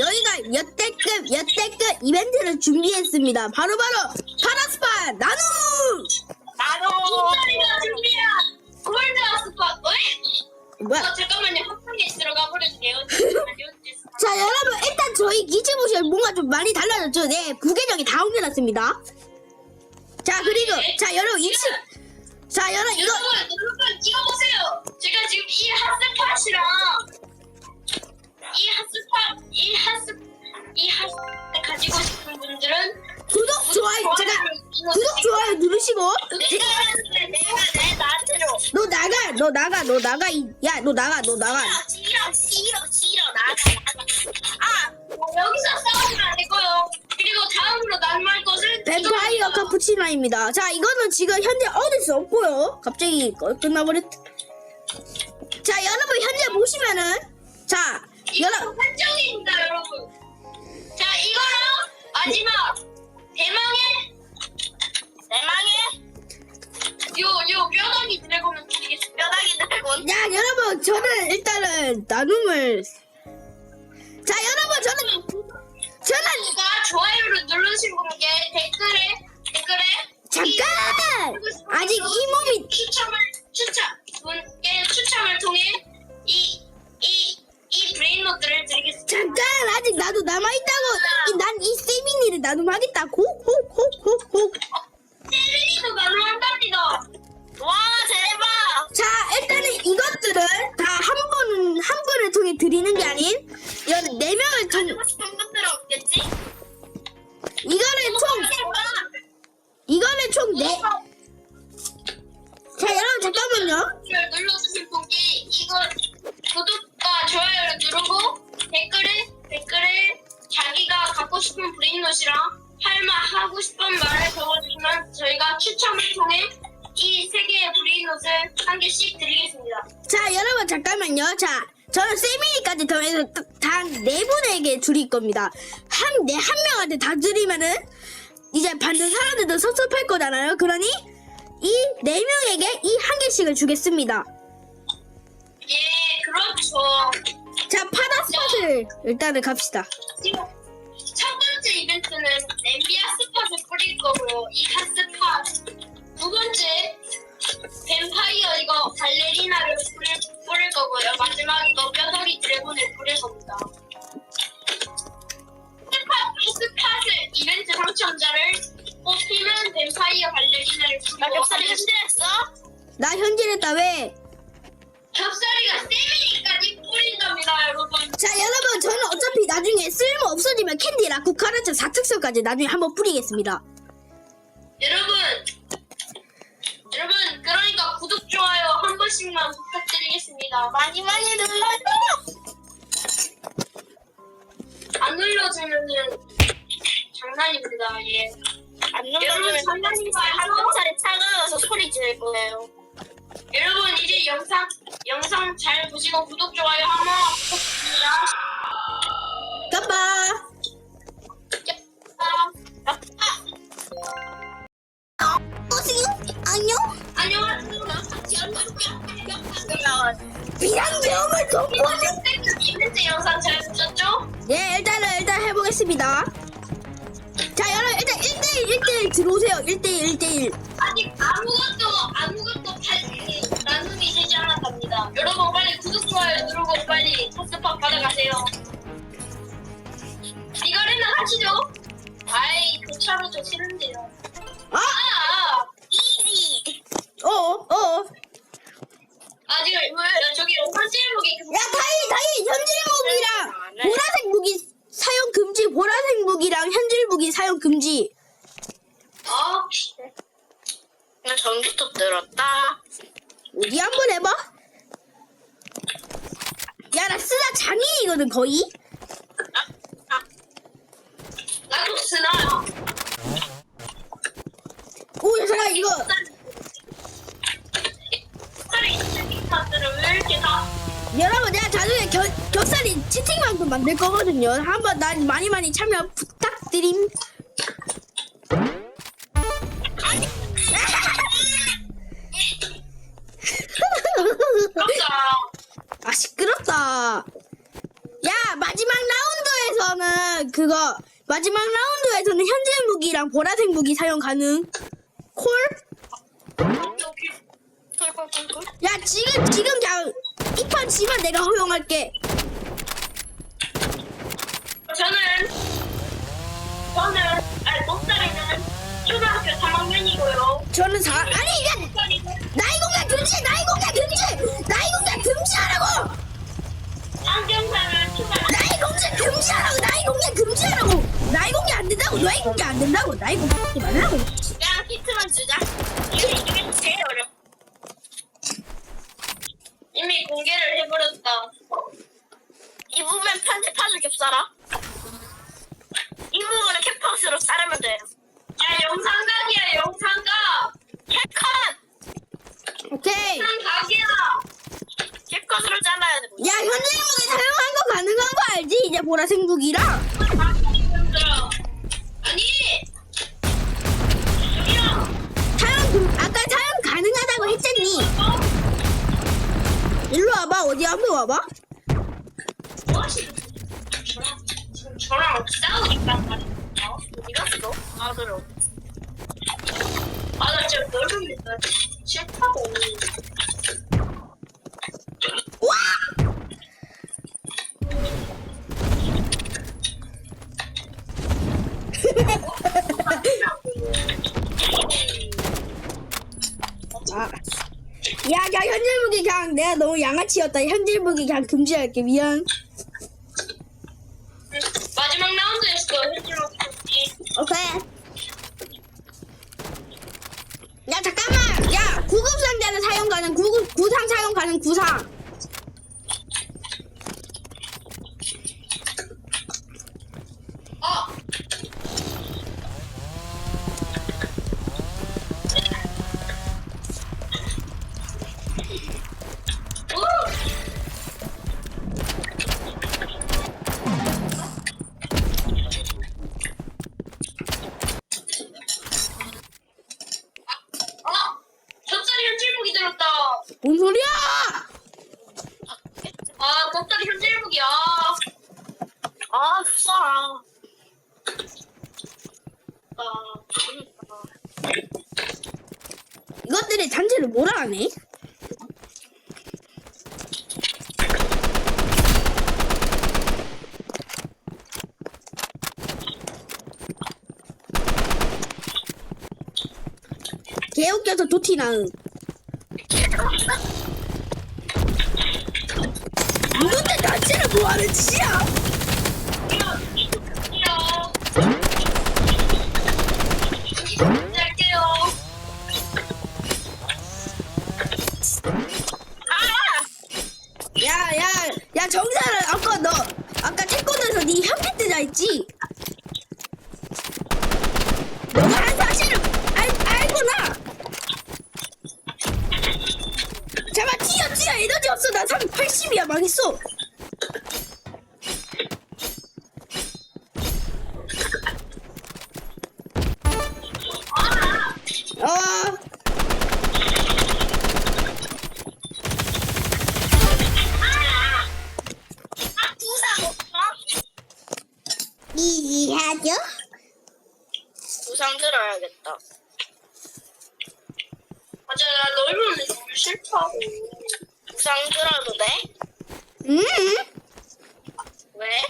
여기가 역대급 역대급 이벤트를 준비했습니다. 바로 바로 파라스파 나눔! 나도 준비한 골드 스팟. 어이? 뭐야? 어, 잠깐만요. 합성에 들어가 버렸네요. 자 여러분 일단 저희 기지 보시면 뭔가 좀 많이 달라졌죠? 네 부계정이 다 옮겨놨습니다. 자 그리고 자 여러분 이자 여러분 이거 여러분, 여러분 이거 보세요. 제가 지금 이 핫스팟이랑 이 핫스팟, 이 핫스, 이 핫스 가지고 싶은 분들은 구독 좋아요 제가 구독 좋아요 누르시고 내가 하는데 내가 내 나한테 줘. 너 나가 너 나가 너 나가 야너 나가 너 나가 싫어, 싫어, 싫어, 나가, 나가. 아, 여기서 싸우면 안 되고요. 그리고 다음으로 난말 것을 뱀파이어 이거입니다. 카푸치노입니다. 자, 이거는 지금 현재 얻을 수 없고요. 갑자기 꺼- 끝나버렸. 자, 여러분 현재 보시면은 자, 이거 여러분 한정입니다, 여러분. 자, 이거랑 마지막 대망의 대망의 요, 요 뼈다귀 드래곤을 드리겠습니다. 뼈다귀 드래곤. 야, 여러분 저는 일단은 나눔을 자, 여러분 저는 저는 누가 좋아요를 누르신 분께 댓글에 댓글에 잠깐 아직 이 몸이 추첨을 추첨 분께 추첨을 통해 이 브레인노트를 드리겠습니다. 잠깐 아직 나도 남아 있다고. 난 이 세미니를 나눔하겠다. 고고고고고. 세린이도 가능한답니다. 와 대박! 자, 일단은 이것들은 다한 번, 한 번을 통해 드리는 게 아닌, 이건 네 명을 통, 여러분, 잠깐만요. 자, 저는 세미니까지 더해서 단네 분에게 드릴 겁니다. 한, 네, 한 명한테 다 드리면은, 이제 받는 사람들도 섭섭할 거잖아요. 그러니, 이 네 명에게 이 한 개씩을 주겠습니다. 예, 그렇죠. 자, 파다 스팟을 일단은 갑시다. 지금 첫 번째 이벤트는 엠비아 스팟을 뿌릴 거고요. 이 핫스팟. 두 번째 뱀파이어 이거 발레리나를 뿌릴, 뿌릴 거고요. 마지막 이거 뼈다귀 드래곤을 뿌릴 겁니다. 스팟, 스팟을 이벤트 당첨자를 뽑히면 뱀파이어 발레리나를 뿌리고 나 겹살이 현질했어? 나 현질했다, 왜? 겹살이가 세미니까지 뿌린답니다 여러분 자 여러분 저는 어차피 나중에 쓸모 없어지면 캔디 라쿠 카르트 4특성까지 나중에 한번 뿌리겠습니다 눌러주면은 장난입니다, 예. 안 여러분, 장난인가요? 한번살이 차가워서 소리 지를 거예요. 여러분, 이제 영상, 영상 잘 보시고 구독, 좋아요 한번 부탁드립니다. 까빠 아, 어서요 안녕 안녕하세요. 나 같이 안녕하세요. 비상계엄을 선포하는 이벤트 영상 잘 보셨죠? 네 일단은 일단 해보겠습니다 자 여러분 일단 1대1 1대1 들어오세요 1대1 1대1 아직 아무것도 아무것도 팔 나눔이 되지 않았답니다. 여러분 빨리 구독 좋아요 누르고 빨리 탑스팟 받아가세요. 이거는 하시죠. 아이 그 차로 저 싫은데요. 아! 아 이지. 어 어 아 지금 야, 저기 현실목이 야 다이 다이 현질 무기랑 보라색 무기 사용 금지 보라색 무기랑 현질 무기 사용 금지. 아 나 전기톱 들었다. 어디 한번 해봐. 야 나 쓰다 장인이거든 거의. 나도 쓰나. 오 잠깐 이거 살이 있는 사람들은 왜 이렇게 다 여러분 내가 나중에 겨, 겹살이 채팅방도 만들 거거든요 한번 난 많이 많이 참여 부탁드림. 아 시끄럽다 야 마지막 라운드에서 라운드에서는 그거 마지막 라운드에서는 현재 무기랑 보라색 무기 사용 가능. 야 지금 지금 그냥 이판 지면 내가 허용할게. 저는 저는 아니 목살이는 초등학교 3학년이고요. 저는 사 아니 이게 목살이는 나이 공개 금지 나이 공개 금지 나이 공개 금지하라고 안경사는 초등학교 나이 공개 금지하라고 나이 공개 금지하라고 나이 공개 안 된다고 나이 공개 안 된다고 나이 공개 하지 말라고. 야 히트만 주자. 이게 이게 제일 어려. 이미 공개를 해버렸다. 이 부분 편집하죠 겹살아. 이 부분은 캡컷으로 자르면 돼요. 야 영상각이야 영상각. 캡컷! 오케이. 영상각이야. 캡컷으로 잘라야 돼. 야 현재 무기 사용한 거 가능한 거 알지? 이제 보라색 무기랑. 얘들아. 아니. 저기요. 사용 금- 아까 사용 가능하다고 했잖니. 어? 일로 와봐 어디 한번 와봐. 뭐하시는 저랑 지금 저랑 싸우니까 말이야. 어디 갔어? 아 그래. 아나 진짜 모르겠다. 싫다고. 와! 아. 야, 야, 현질 무기 그냥 내가 너무 양아치였다. 현질 무기 그냥 금지할게. 미안. 마지막 라운드였어. 현실로 경기. 오케이. 야, 잠깐만. 야, 구급 상자는 사용 가능. 구급 구상 사용 가능. 구상. 어. 오! 아, 젖살이 현질무기 들었다. 뭔 소리야? 아, 젖살이 현질무기야. 아 쏴. 아 그러니까. 이것들이 단체를 뭐라 하네? 개웃겨서 도티 나응. 이것들 단체를 뭐하는 짓이야? 할게요. 야, 야, 야, 정사를 아까 너 아까 태권도에서 네 현피 뜨자 했지? 너가 한 사실을 알, 알구나. 잠깐 뛰어 뛰어 에너지 없어 나 380이야 망했어. 어. 하죠? 부상 들어야겠다. 맞아, 나 넓으면 너무 싫다고. 부상 들어도 돼? 음. 왜?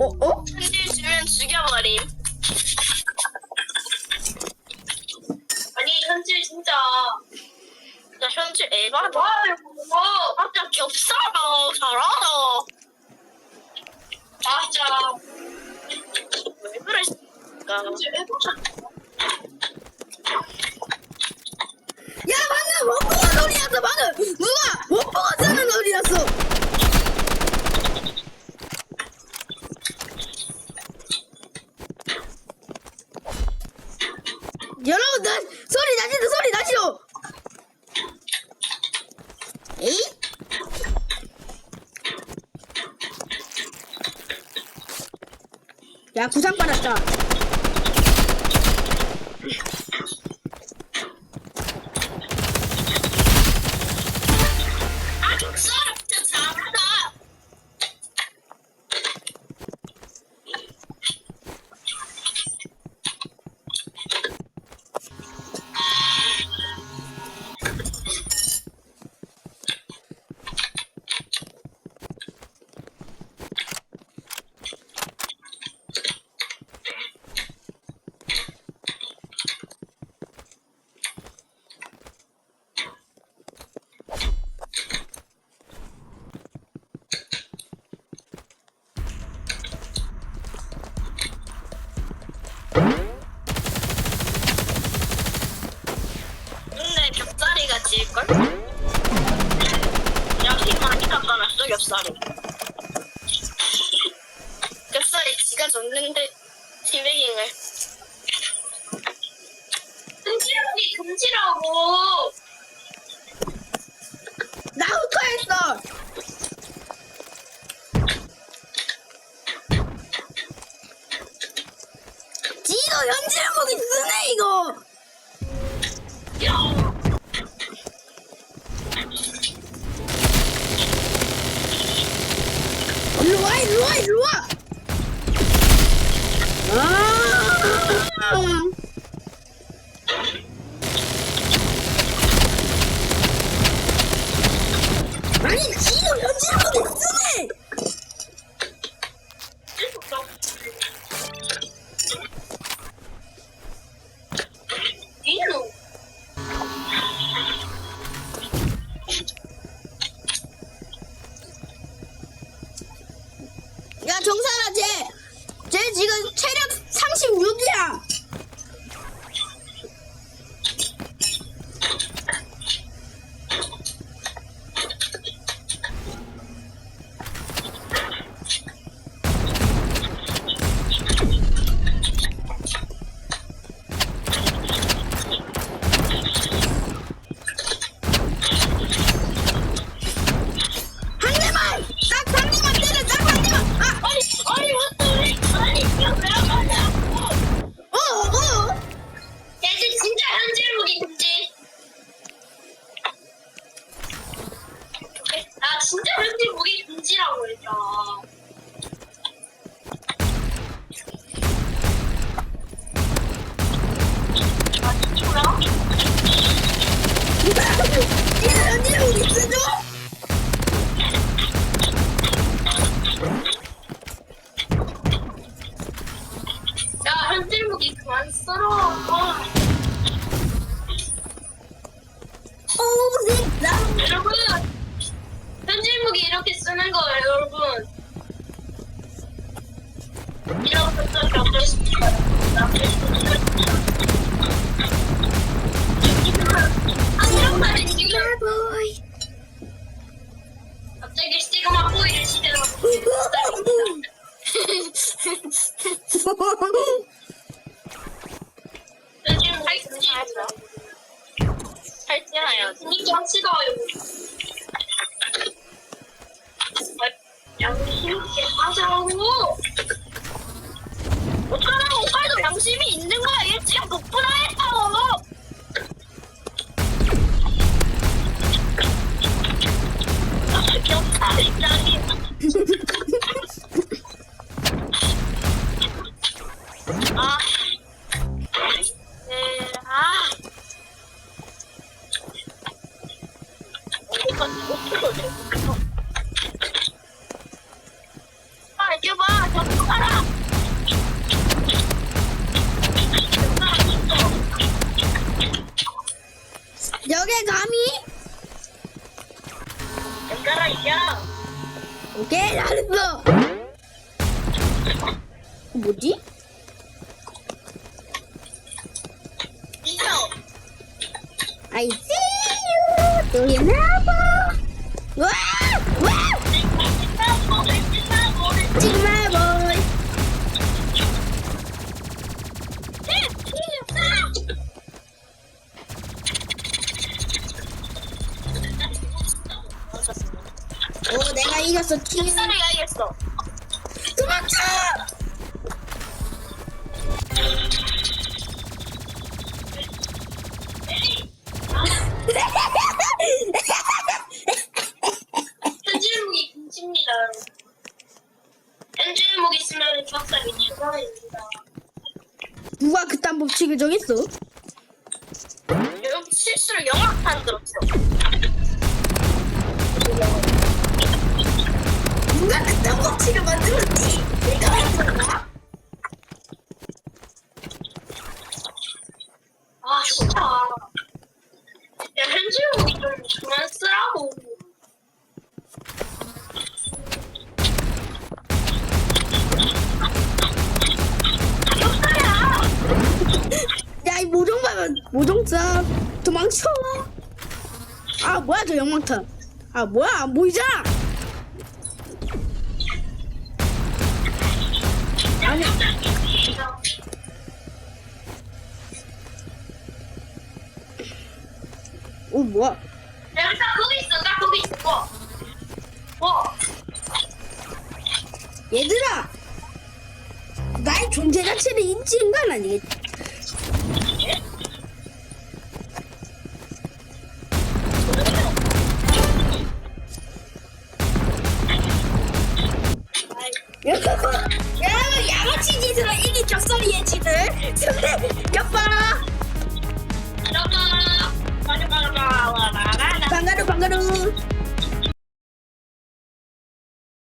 어, 어? 현실 주면 죽여버림. 아니 현실 진짜 나 현실 에바다. 아, 와 이거 아, 진짜 겹살아 잘하다. 맞아. 왜 그랬을까? 연지를 보기 드네 이거? 요즘 살찌 살찌나요? 스파이더 아 귀엽다 I see you! 정말 보이. 오, 내가 이겼어. 팀. 햇살이 가야겠어. 그딴 법칙을 정했어? 여기 실수로 영악탄 들었어. 누가 그딴 법칙을 만들었지? 내가 만들었나? 아 진짜. 야 현질목이 좀 그만 쓰라고. 모종 봐면 모종자 도망쳐. 아, 뭐야 저 영망탄? 아, 뭐야 안 보이잖아. 아니. 오, 뭐야? 여기 딱 거기 있어. 딱 거기 있어. 뭐? 뭐? 얘들아, 나의 존재 자체를 인지한 건 아니겠지?